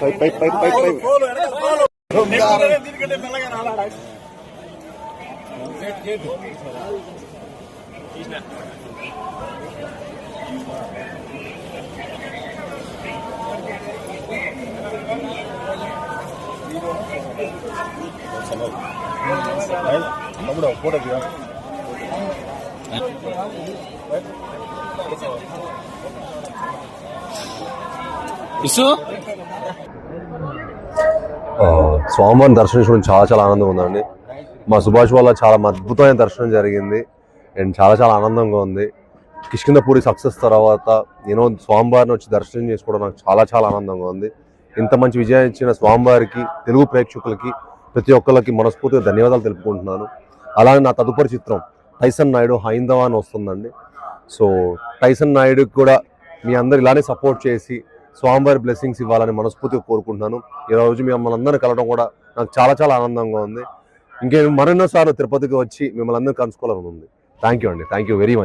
పై పై పై పై పై తమ్ముడు ఫోటో తీయ ఇసు స్వామివారిని దర్శించడం చాలా చాలా ఆనందంగా ఉందండి. మా సుభాష్ వల్ల చాలా అద్భుతమైన దర్శనం జరిగింది. అండ్ చాలా చాలా ఆనందంగా ఉంది. కిష్కిందపూరి సక్సెస్ తర్వాత నేను స్వామివారిని వచ్చి దర్శనం చేసుకోవడం నాకు చాలా చాలా ఆనందంగా ఉంది. ఇంత మంచి విజయం ఇచ్చిన స్వామివారికి తెలుగు ప్రేక్షకులకి ప్రతి ఒక్కరికి మనస్ఫూర్తిగా ధన్యవాదాలు తెలుపుకుంటున్నాను. అలానే నా తదుపరి చిత్రం టైసన్ నాయుడు హైందవ అని వస్తుందండి. సో టైసన్ నాయుడుకి కూడా మీ అందరు ఇలానే సపోర్ట్ చేసి స్వామివారి బ్లెస్సింగ్స్ ఇవ్వాలని మనస్ఫూర్తిగా కోరుకుంటున్నాను. ఈ రోజు మిమ్మల్ని అందరినీ కలవడం కూడా నాకు చాలా చాలా ఆనందంగా ఉంది. ఇంకే మరెన్నోసార్లు తిరుపతికి వచ్చి మిమ్మల్ని అందరినీ కలుసుకోవాలని ఉంది. థ్యాంక్ యూ అండి. Thank you very much